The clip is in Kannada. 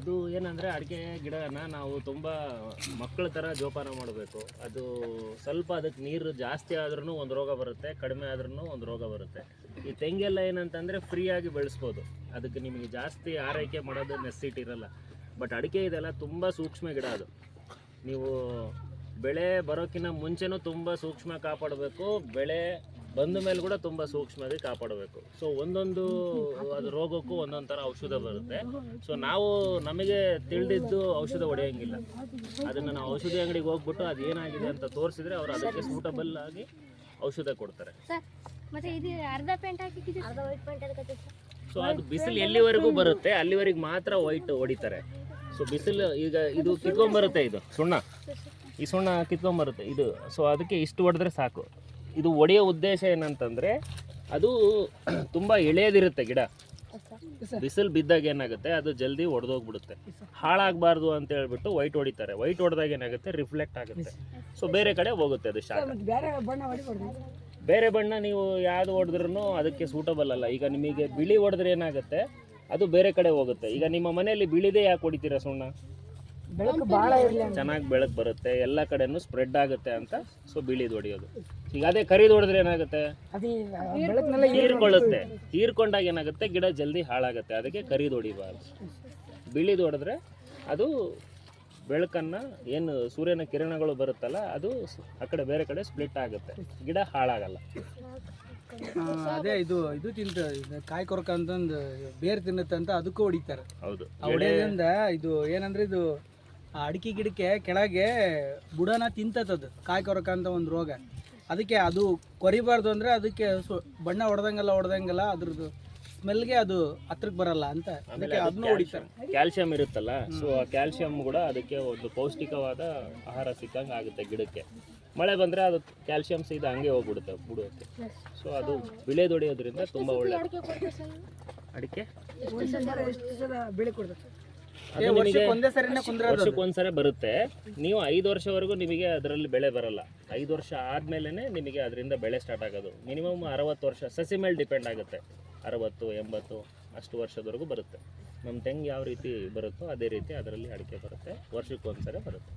ಅದು ಏನಂದರೆ ಅಡಿಕೆ ಗಿಡನ ನಾವು ತುಂಬ ಮಕ್ಕಳ ಥರ ಜೋಪಾನ ಮಾಡಬೇಕು. ಅದು ಸ್ವಲ್ಪ ಅದಕ್ಕೆ ನೀರು ಜಾಸ್ತಿ ಆದ್ರೂ ಒಂದು ರೋಗ ಬರುತ್ತೆ, ಕಡಿಮೆ ಆದ್ರೂ ಒಂದು ರೋಗ ಬರುತ್ತೆ. ಈ ತೆಂಗೆಲ್ಲ ಏನಂತಂದರೆ ಫ್ರೀಯಾಗಿ ಬೆಳೆಸ್ಬೋದು. ಅದಕ್ಕೆ ನಿಮಗೆ ಜಾಸ್ತಿ ಆರೈಕೆ ಮಾಡೋದು ನೆಸ್ಸಿಟ್ ಇರಲ್ಲ. ಬಟ್ ಅಡಿಕೆ ಇದೆಲ್ಲ ತುಂಬ ಸೂಕ್ಷ್ಮ ಗಿಡ ಅದು. ನೀವು ಬೆಳೆ ಬರೋಕ್ಕಿಂತ ಮುಂಚೆನೂ ತುಂಬ ಸೂಕ್ಷ್ಮ ಕಾಪಾಡಬೇಕು, ಬೆಳೆ ಬಂದ ಮೇಲೆ ಕೂಡ ತುಂಬ ಸೂಕ್ಷ್ಮವಾಗಿ ಕಾಪಾಡಬೇಕು. ಸೊ ಒಂದೊಂದು ಅದು ರೋಗಕ್ಕೂ ಒಂದೊಂದು ಥರ ಔಷಧ ಬರುತ್ತೆ. ಸೊ ನಾವು ನಮಗೆ ತಿಳಿದಿದ್ದು ಔಷಧ ಹೊಡೆಯೋಂಗಿಲ್ಲ. ಅದನ್ನು ನಾವು ಔಷಧಿ ಅಂಗಡಿಗೆ ಹೋಗ್ಬಿಟ್ಟು ಅದು ಏನಾಗಿದೆ ಅಂತ ತೋರಿಸಿದ್ರೆ ಅವ್ರು ಅದಕ್ಕೆ ಸೂಟಬಲ್ ಆಗಿ ಔಷಧ ಕೊಡ್ತಾರೆ. ಸರ್ ಮತ್ತೆ ಇದು ಅರ್ಧ ಪೇಂಟ್ ಹಾಕಿದ್ದು ಅರ್ಧ ವೈಟ್ ಪೇಂಟ್ ಅದಕ್ಕೆ ಸೊ ಅದು ಬಿಸಿಲು ಎಲ್ಲಿವರೆಗೂ ಬರುತ್ತೆ ಅಲ್ಲಿವರೆಗೆ ಮಾತ್ರ ವೈಟ್ ಹೊಡಿತಾರೆ. ಸೊ ಬಿಸಿಲು ಈಗ ಇದು ಕಿತ್ಕೊಂಬರುತ್ತೆ ಇದು ಸುಣ್ಣ. ಈ ಸುಣ್ಣ ಕಿತ್ಕೊಂಬರುತ್ತೆ ಇದು ಸೊ ಅದಕ್ಕೆ ಇಷ್ಟು ಹೊಡೆದ್ರೆ ಸಾಕು. ಇದು ಒಡೆಯೋ ಉದ್ದೇಶ ಏನಂತಂದರೆ ಅದು ತುಂಬ ಎಳೆಯದಿರುತ್ತೆ ಗಿಡ. ಬಿಸಿಲು ಬಿದ್ದಾಗ ಏನಾಗುತ್ತೆ? ಅದು ಜಲ್ದಿ ಒಡೆದೋಗ್ಬಿಡುತ್ತೆ. ಹಾಳಾಗಬಾರ್ದು ಅಂತ ಹೇಳ್ಬಿಟ್ಟು ವೈಟ್ ಹೊಡಿತಾರೆ. ವೈಟ್ ಹೊಡೆದಾಗ ಏನಾಗುತ್ತೆ? ರಿಫ್ಲೆಕ್ಟ್ ಆಗುತ್ತೆ. ಸೊ ಬೇರೆ ಕಡೆ ಹೋಗುತ್ತೆ ಅದು ಶಾಖ. ಬೇರೆ ಬಣ್ಣ ಹೊಡಿ ಬೇರೆ ಬಣ್ಣ ನೀವು ಯಾವ್ದು ಹೊಡೆದ್ರೂ ಅದಕ್ಕೆ ಸೂಟಬಲ್ ಅಲ್ಲ. ಈಗ ನಿಮಗೆ ಬಿಳಿ ಹೊಡೆದ್ರೆ ಏನಾಗುತ್ತೆ? ಅದು ಬೇರೆ ಕಡೆ ಹೋಗುತ್ತೆ. ಈಗ ನಿಮ್ಮ ಮನೆಯಲ್ಲಿ ಬಿಳಿದೇ ಯಾಕೆ ಹೊಡಿತೀರಾ ಸುಣ್ಣ? ಚೆನ್ನಾಗಿ ಬೆಳಕು ಬರುತ್ತೆ ಎಲ್ಲ ಕಡೆನೂ ಸ್ಪ್ರೆಡ್ ಆಗುತ್ತೆ ಅಂತ ಸೊ ಬಿಳಿದು ಹೊಡೆಯೋದು. ಈಗ ಅದೇ ಕರಿದು ಹೊಡೆದ್ರೆ ಏನಾಗುತ್ತೆ? ಹೀರ್ಕೊಳ್ಳುತ್ತೆ. ಹೀರ್ಕೊಂಡಾಗ ಏನಾಗುತ್ತೆ? ಗಿಡ ಜಲ್ದಿ ಹಾಳಾಗುತ್ತೆ. ಅದಕ್ಕೆ ಕರಿದು ಹೊಡಿಬಾರ್ದು. ಬಿಳಿದು ಹೊಡೆದ್ರೆ ಅದು ಬೆಳಕನ್ನು ಏನು ಸೂರ್ಯನ ಕಿರಣಗಳು ಬರುತ್ತಲ್ಲ ಅದು ಸ್- ಆ ಕಡೆ ಬೇರೆ ಕಡೆ ಸ್ಪ್ಲಿಟ್ ಆಗುತ್ತೆ. ಗಿಡ ಹಾಳಾಗಲ್ಲ. ಅದೇ ಇದು ಇದು ತಿಂತ ಇದು ಕಾಯಿ ಕೊರಕ ಅಂತಂದು ಬೇರ್ ತಿನ್ನುತ್ತೆ ಅಂತ ಅದಕ್ಕೂ ಹೊಡಿತಾರೆ. ಹೌದು. ಆ ಹೊಡೆಯೋದ್ರಿಂದ ಇದು ಏನಂದ್ರೆ ಇದು ಆ ಅಡಿಕೆ ಗಿಡಕ್ಕೆ ಕೆಳಗೆ ಬುಡನ ತಿಂತತದು ಕಾಯಿ ಕೊರಕ ಅಂತ ಒಂದು ರೋಗ. ಅದಕ್ಕೆ ಅದು ಕೊರಿಬಾರ್ದು ಅಂದ್ರೆ ಅದಕ್ಕೆ ಸು- ಬಣ್ಣ ಹೊಡೆದಂಗೆಲ್ಲ ಹೊಡೆದಂಗೆಲ್ಲ ಅದ್ರದ್ದು ಸ್ಮೆಲ್ಗೆ ಅದು ಹತ್ರಕ್ಕೆ ಬರಲ್ಲ ಅಂತ. ಅದಕ್ಕೆ ಅದನ್ನು ಹೊಡಿತಾರೆ. ಕ್ಯಾಲ್ಸಿಯಂ ಇರುತ್ತಲ್ಲ ಸೊ ಆ ಕ್ಯಾಲ್ಸಿಯಂ ಕೂಡ ಅದಕ್ಕೆ ಒಂದು ಪೌಷ್ಟಿಕವಾದ ಆಹಾರ ಸಿಕ್ಕಂಗೆ ಆಗುತ್ತೆ ಗಿಡಕ್ಕೆ. ಮಳೆ ಬಂದರೆ ಅದು ಕ್ಯಾಲ್ಸಿಯಂ ಸೀದಾ ಹಂಗೆ ಹೋಗ್ಬಿಡುತ್ತೆ ಬುಡಕ್ಕೆ ಸೊ ಅದು ಬಿಳೆದೊಡೆಯೋದ್ರಿಂದ ತುಂಬ ಒಳ್ಳೆ ಅಡಿಕೆ ಬೆಳೆ ಕೊಡ್ತಾರೆ ವರ್ಷಕ್ಕೆ ಒಂದ್ಸರಿ ಬರುತ್ತೆ. ನೀವು ಐದು ವರ್ಷವರೆಗೂ ನಿಮಗೆ ಅದರಲ್ಲಿ ಬೆಳೆ ಬರಲ್ಲ. ಐದು ವರ್ಷ ಆದ್ಮೇಲೆ ನಿಮಗೆ ಅದರಿಂದ ಬೆಳೆ ಸ್ಟಾರ್ಟ್ ಆಗೋದು. ಮಿನಿಮಮ್ ಅರವತ್ತು ವರ್ಷ ಸಸಿ ಮೇಲೆ ಡಿಪೆಂಡ್ ಆಗುತ್ತೆ. ಅರವತ್ತು ಎಂಬತ್ತು ಅಷ್ಟು ವರ್ಷದವರೆಗೂ ಬರುತ್ತೆ. ನಮ್ಮ ತೆಂಗ್ ಯಾವ ರೀತಿ ಬರುತ್ತೋ ಅದೇ ರೀತಿ ಅದರಲ್ಲಿ ಅಡಿಕೆ ಬರುತ್ತೆ. ವರ್ಷಕ್ಕೆ ಒಂದ್ಸರಿ ಬರುತ್ತೆ.